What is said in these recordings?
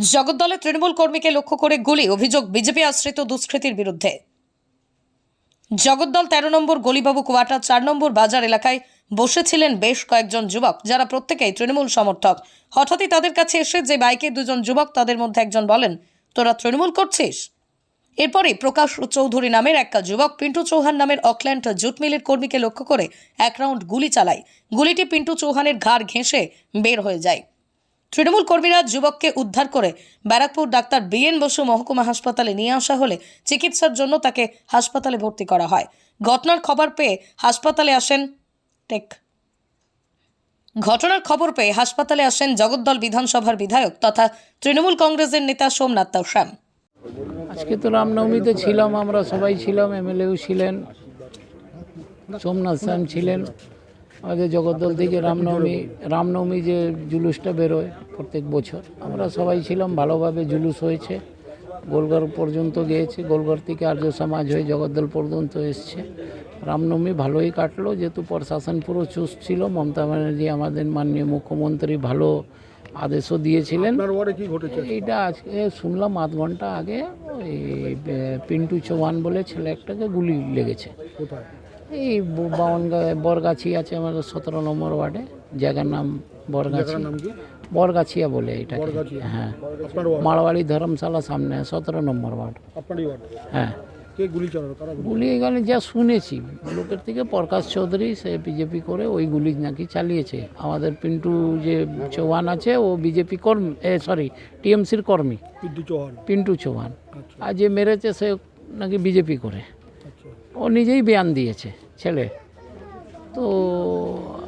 জগদ্দলে তৃণমূল কর্মীকে লক্ষ্য করে গুলি, অভিযোগ বিজেপি আশ্রিত দুষ্কৃতীর বিরুদ্ধে। জগদ্দল তেরো নম্বর গলিবাবু কোয়াটা চার নম্বর বাজার এলাকায় বসেছিলেন বেশ কয়েকজন যুবক, যারা প্রত্যেকেই তৃণমূল সমর্থক। হঠাৎই তাদের কাছে এসে যে বাইকে দুজন যুবক তাদের মধ্যে একজন বলেন, তোরা তৃণমূল করছিস? এরপরে প্রকাশ চৌধুরী নামের এক যুবক পিন্টু চৌহান নামের অকল্যান্ড জুট মিলের কর্মীকে লক্ষ্য করে এক রাউন্ড গুলি চালায়। গুলিটি পিন্টু চৌহানের ঘাড় ঘেঁষে বের হয়ে যায়। তৃণমূল কর্মীরা যুবককে উদ্ধার করে ব্যারাকপুর ডাক্তার বিএন বসু মহকুমা হাসপাতালে নিয়ে আসা হলে চিকিৎসার জন্য তাকে হাসপাতালে ভর্তি করা হয়। ঘটনার খবর পেয়ে হাসপাতালে আসেন টেক। ঘটনার খবর পেয়ে হাসপাতালে আসেন জগদ্দল বিধানসভার বিধায়ক তথা তৃণমূল কংগ্রেসের নেতা সোমনাথ শ্যাম আজকে তো রামনবমীতে ছিলাম, আমরা সবাই ছিলাম, এমএলএও ছিলেন, সোমনাথ স্যাম ছিলেন। আমাদের জগদ্দল থেকে রামনবমী রামনবমী যে জুলুসটা বেরোয় প্রত্যেক বছর আমরা সবাই ছিলাম ভালোভাবে জুলুস হয়েছে। গোলঘর পর্যন্ত গিয়েছে গোলঘর থেকে আর্য সমাজ হয়ে জগদ্দল পর্যন্ত এসছে। রামনবমী ভালোই কাটলো যেহেতু প্রশাসন পুরো চুস্ট ছিল মমতা ব্যানার্জি আমাদের মাননীয় মুখ্যমন্ত্রী ভালো আদেশও দিয়েছিলেন। এইটা আজকে শুনলাম আধ ঘণ্টা আগে ওই পিন্টু চৌহান বলে ছেলে একটাকে গুলি লেগেছে। এই বাউনগা বরগাছি আছে আমাদের সতেরো নম্বর ওয়ার্ডে। জায়গার নাম বরগাছি। বরগাছিয়া বলে বরগাছিয়া। হ্যাঁ। মারওয়াড়ি ধর্মশালা সামনে সতেরো নম্বর ওয়ার্ড। হ্যাঁ। গুলি এখানে যা শুনেছি লোকের থেকে প্রকাশ চৌধুরী সে বিজেপি করে ওই গুলি নাকি চালিয়েছে। আমাদের পিন্টু যে চৌহান আছে ও বিজেপি কর্মী এ সরি টিএমসির কর্মী। বিদ্যুৎ চৌহান। পিন্টু চৌহান। আচ্ছা। আর যে মেরেছে সে নাকি বিজেপি করে। ও নিজেই বয়ান দিয়েছে ছেলে। তো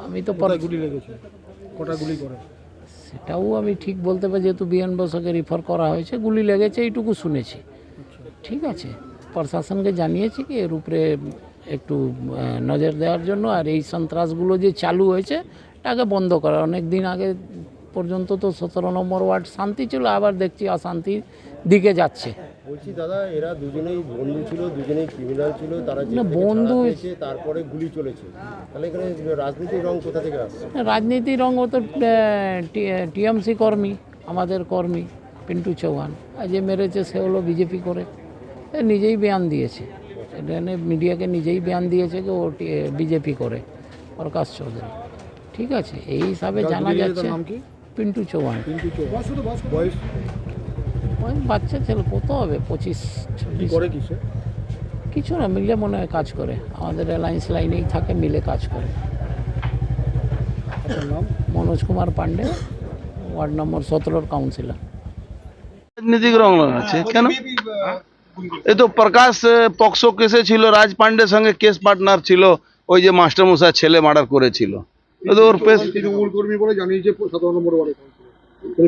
আমি তো পরে গুলি লেগেছে? কটা গুলি করে? সেটাও আমি ঠিক বলতে পারি যেহেতু বিএন বসকে রিফার করা হয়েছে গুলি লেগেছে এইটুকু শুনেছি। ঠিক আছে। প্রশাসনকে জানিয়েছি কি এর উপরে একটু নজর দেওয়ার জন্য আর এই সন্ত্রাসগুলো যে চালু হয়েছে তাকে বন্ধ করা। অনেক দিন আগে পর্যন্ত তো সতেরো নম্বর ওয়ার্ড শান্তি ছিল আবার দেখছি অশান্তির দিকে যাচ্ছে। বলছি দাদা এরা দুজনেই বন্ধু ছিল দুজনেই ক্রিমিনাল ছিল তারা না, বন্ধু- ছাড়া তারপরে গুলি চলেছে। তাহলে এখানে রাজনীতির রং কোথা থেকে আসছে? রাজনীতি রঙ ও তো টিএমসি কর্মী আমাদের কর্মী পিন্টু চৌহান। যে মেরেছে সে হলো বিজেপি করে। নিজেই বয়ান দিয়েছে। এটা মিডিয়াকে নিজেই বয়ান দিয়েছে যে ও বিজেপি করে প্রকাশ চৌধুরী। ঠিক আছে এই হিসাবে জানা যাচ্ছে পিন্টু চৌহান। পিন্টু চৌহান। বাচ্চা ছেলে কত হবে? পঁচিশ ছাব্বিশ? করে কিছু না মিলে মনে হয় কাজ করে। আমাদের অ্যালায়েন্স লাইনেই থাকে মিলে কাজ করে। মনোজ কুমার পান্ডে ওয়ার্ড নম্বর সতেরোর কাউন্সিলর রাজনীতিক রং আছে কেন? এই তো প্রকাশ পক্সো কেসে ছিল রাজ পান্ডের সঙ্গে কেস পার্টনার ছিল ওই যে মাস্টারমশাই ছেলে মার্ডার করেছিল। ওর পেশ তৃণমূল কর্মী বলে জানিয়েছে সতেরো নম্বর ওয়ার্ডে।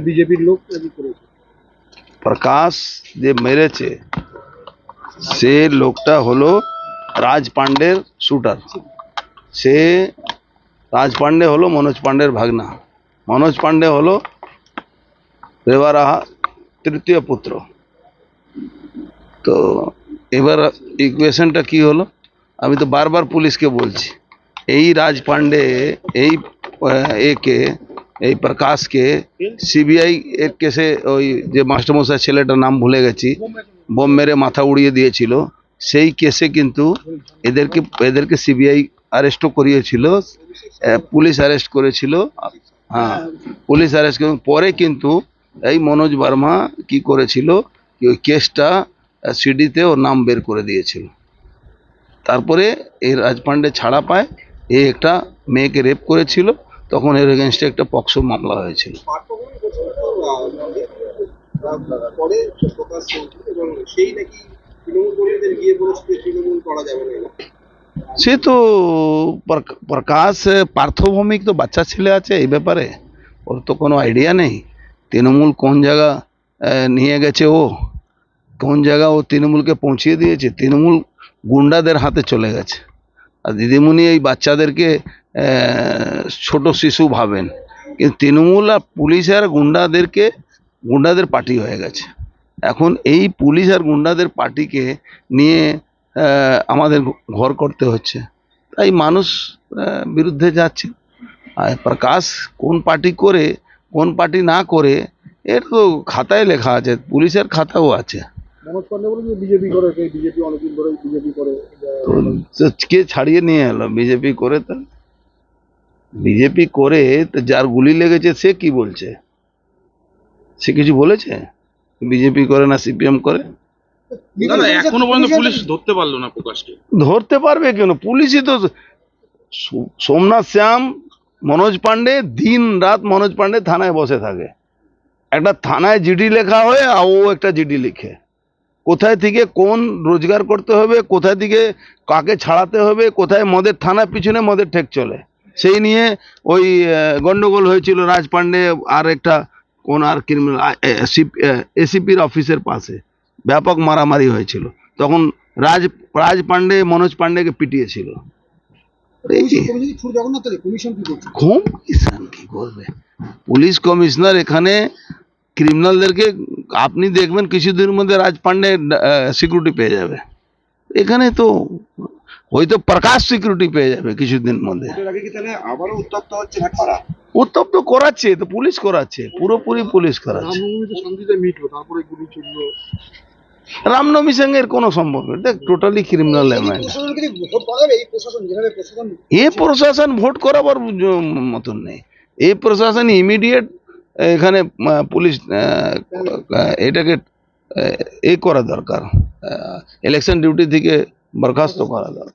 বিজেপির লোক করেছে? প্রকাশ যে মেরেছে সে লোকটা হলো রাজ পান্ডের শুটার সে রাজ পান্ডে হলো মনোজ পান্ডের ভাগনা মনোজ পান্ডে হলো রেবারাহা তৃতীয় পুত্র তো এবার ইকুয়েশনটা কি হলো আমি তো বারবার পুলিশকে বলছি এই রাজ পান্ডে এই একে এই প্রকাশকে সিবিআই এর কেসে ওই যে মাস্টারমশাই ছেলেটার নাম ভুলে গেছি বোম মেরে মাথা উড়িয়ে দিয়েছিল। সেই কেসে কিন্তু এদেরকে এদেরকে সিবিআই অ্যারেস্টও করিয়েছিল পুলিশ অ্যারেস্ট করেছিল। হ্যাঁ পুলিশ অ্যারেস্ট করে পরে কিন্তু এই মনোজ বার্মা কি করেছিল কি ওই কেসটা সিডিতে ওর নাম বের করে দিয়েছিল। তারপরে এই রাজপান্ডে ছাড়া পায় এ একটা মেয়েকে রেপ করেছিল। তখন এর এগেনস্টে একটা পক্সো মামলা হয়েছিল। সে তো প্রকাশ পার্থভৌমিক তো বাচ্চা ছেলে আছে এই ব্যাপারে। ওর তো কোনো আইডিয়া নেই। তৃণমূল কোন জায়গা নিয়ে গেছে ও? কোন জায়গা ও তৃণমূলকে পৌঁছিয়ে দিয়েছে? তৃণমূল গুন্ডাদের হাতে চলে গেছে। আর দিদিমণি এই বাচ্চাদেরকে ছোট শিশু ভাবেন। কিন্তু তৃণমূল আর পুলিশ আর গুন্ডাদেরকে গুন্ডাদের পার্টি হয়ে গেছে। এখন এই পুলিশ আর গুন্ডাদের পার্টিকে নিয়ে আমাদের ঘর করতে হচ্ছে। তাই মানুষ বিরুদ্ধে যাচ্ছে। আর প্রকাশ কোন পার্টি করে কোন পার্টি না করে এটা তো খাতায় লেখা আছে পুলিশের খাতাও আছে। কে ছাড়িয়ে নিয়ে এলো? বিজেপি করে তো বিজেপি করে যার গুলি লেগেছে সে কি বলছে? সে কিছু বলেছে? বিজেপি করে না সিপিএম করে? না না এখনও পর্যন্ত পুলিশ ধরতে পারল না প্রকাশকে। ধরতে পারবে কেন? পুলিশই তো সোমনাথ শ্যাম মনোজ পান্ডে দিন রাত মনোজ পান্ডে থানায় বসে থাকে। একটা থানায় জিডি লেখা হয় আর ও একটা জিডি লিখে। কোথায় থেকে কোন রোজগার করতে হবে কোথায় থেকে কাকে ছাড়াতে হবে কোথায় মদের থানার পিছনে মদের ঠেক চলে। সেই নিয়ে ওই আহ, গন্ডগোল হয়েছিল রাজ পান্ডে আর একটা কোন আর ক্রিমিনাল এসিপির অফিসের পাশে। ব্যাপক মারামারি হয়েছিল। তখন রাজ রাজ পান্ডে মনোজ পান্ডেকে পিটিয়েছিল। পুলিশ কমিশনার এখানে ক্রিমিনালদেরকে আপনি দেখবেন কিছুদিনের মধ্যে রাজ পান্ডে সিকিউরিটি পেয়ে যাবে। এখানে তো হয়তো প্রকাশ সিকিউরিটি পেয়ে যাবে কিছুদিন মধ্যে। উত্তপ্ত করাচ্ছে তো পুলিশ করাচ্ছে পুরোপুরি পুলিশ করাচ্ছে। রামনবমীর সঙ্গে এর কোনো সম্পর্ক দেখ টোটালি ক্রিমিনাল এই প্রশাসন এ প্রশাসন ভোট করাবার মতন নেই। এই প্রশাসন ইমিডিয়েট এখানে পুলিশ এটাকে এ করা দরকার। ইলেকশন ডিউটি থেকে বরখাস্ত করা দরকার